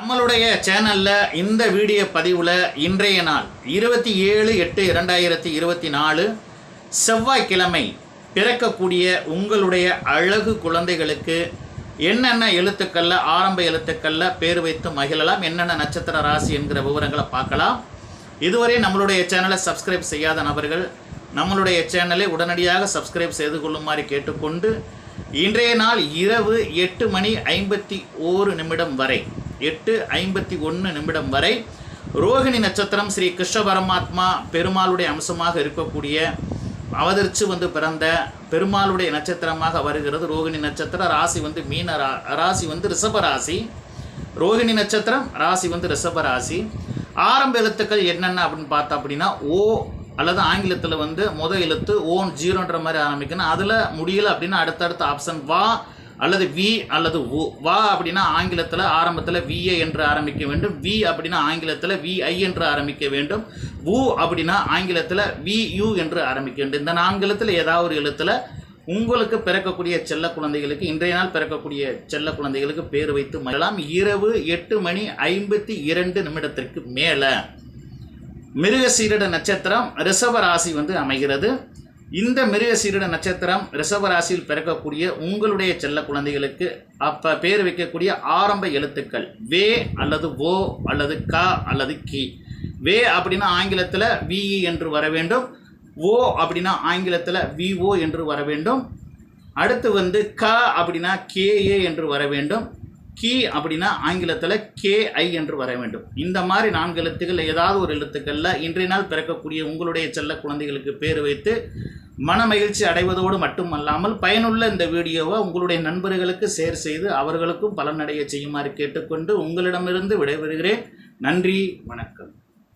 நம்மளுடைய சேனல்ல இந்த வீடியோ பதிவில் இன்றைய நாள் இருபத்தி ஏழு எட்டு இரண்டாயிரத்தி இருபத்தி நாலு செவ்வாய்க்கிழமை பிறக்கக்கூடிய உங்களுடைய அழகு குழந்தைகளுக்கு என்னென்ன எழுத்துக்கள்ல ஆரம்ப எழுத்துக்கள்ல பேர் வைத்து மகிழலாம் என்னென்ன நட்சத்திர ராசி என்கிற விவரங்களை பார்க்கலாம். இதுவரை நம்மளுடைய சேனலை சப்ஸ்கிரைப் செய்யாத நபர்கள் நம்மளுடைய சேனலை உடனடியாக சப்ஸ்கிரைப் செய்து கொள்ளுமாறு கேட்டுக்கொண்டு இன்றைய நாள் இரவு எட்டு மணி ஐம்பத்தி ஓரு நிமிடம் வரை எட்டு ஐம்பத்தி ஒன்று நிமிடம் வரை ரோகிணி நட்சத்திரம் ஸ்ரீ கிருஷ்ண பரமாத்மா பெருமாளுடைய அம்சமாக இருக்கக்கூடிய அவதரித்து வந்து பிறந்த பெருமாளுடைய நட்சத்திரமாக வருகிறது. ரோகிணி நட்சத்திரம் ராசி வந்து மீன ரா ராசி வந்து ரிஷப ராசி ரோகிணி நட்சத்திரம் ராசி வந்து ரிஷப ராசி ஆரம்ப எழுத்துக்கள் என்னென்ன அப்படின்னு பார்த்தா அப்படின்னா ஓ அல்லது ஆங்கிலத்தில் வந்து முத எழுத்து ஓன் ஜீரோன்ற மாதிரி ஆரம்பிக்கணும். அதில் முடியல அப்படின்னா அடுத்தடுத்த ஆப்ஷன் வா அல்லது வி அல்லது உ. வா அப்படின்னா ஆங்கிலத்தில் ஆரம்பத்தில் விஏ என்று ஆரம்பிக்க வேண்டும். வி அப்படின்னா ஆங்கிலத்தில் விஐ என்று ஆரம்பிக்க வேண்டும். உ அப்படின்னா ஆங்கிலத்தில் வியூ என்று ஆரம்பிக்க வேண்டும். இந்த ஆங்கிலத்தில் ஏதாவது ஒரு எழுத்தில் உங்களுக்கு பிறக்கக்கூடிய செல்ல குழந்தைகளுக்கு இன்றைய நாள் பிறக்கக்கூடிய செல்ல குழந்தைகளுக்கு பேர் வைத்து மகிழலாம். இரவு எட்டு மணி ஐம்பத்தி இரண்டு நிமிடத்திற்கு மேலே மிருகசீரட நட்சத்திரம் ரிஷப ராசி வந்து அமைகிறது. இந்த மிருகசீரிட நட்சத்திரம் ரிஷப ராசியில் பிறக்கக்கூடிய உங்களுடைய செல்ல குழந்தைகளுக்கு அப்போ பேர் வைக்கக்கூடிய ஆரம்ப எழுத்துக்கள். வே அல்லது ஓ அல்லது க அல்லது கி. வே அப்படின்னா ஆங்கிலத்தில் விஇ என்று வர வேண்டும். ஓ அப்படின்னா ஆங்கிலத்தில் விஓ என்று வர வேண்டும். அடுத்து வந்து க அப்படின்னா கேஏ என்று வர வேண்டும். கி அப்படின்னா ஆங்கிலத்தில் கேஐ என்று வர வேண்டும். இந்த மாதிரி நான்கு எழுத்துக்கள் ஏதாவது ஒரு எழுத்துக்களில் இன்றைய நாள் பிறக்கக்கூடிய உங்களுடைய செல்ல குழந்தைகளுக்கு பேர் வைத்து மன மகிழ்ச்சி அடைவதோடு மட்டுமல்லாமல் பயனுள்ள இந்த வீடியோவை உங்களுடைய நண்பர்களுக்கு ஷேர் செய்து அவர்களுக்கும் பலனடைய செய்யுமாறு கேட்டுக்கொண்டு உங்களிடமிருந்து விடைபெறுகிறேன். நன்றி வணக்கம்.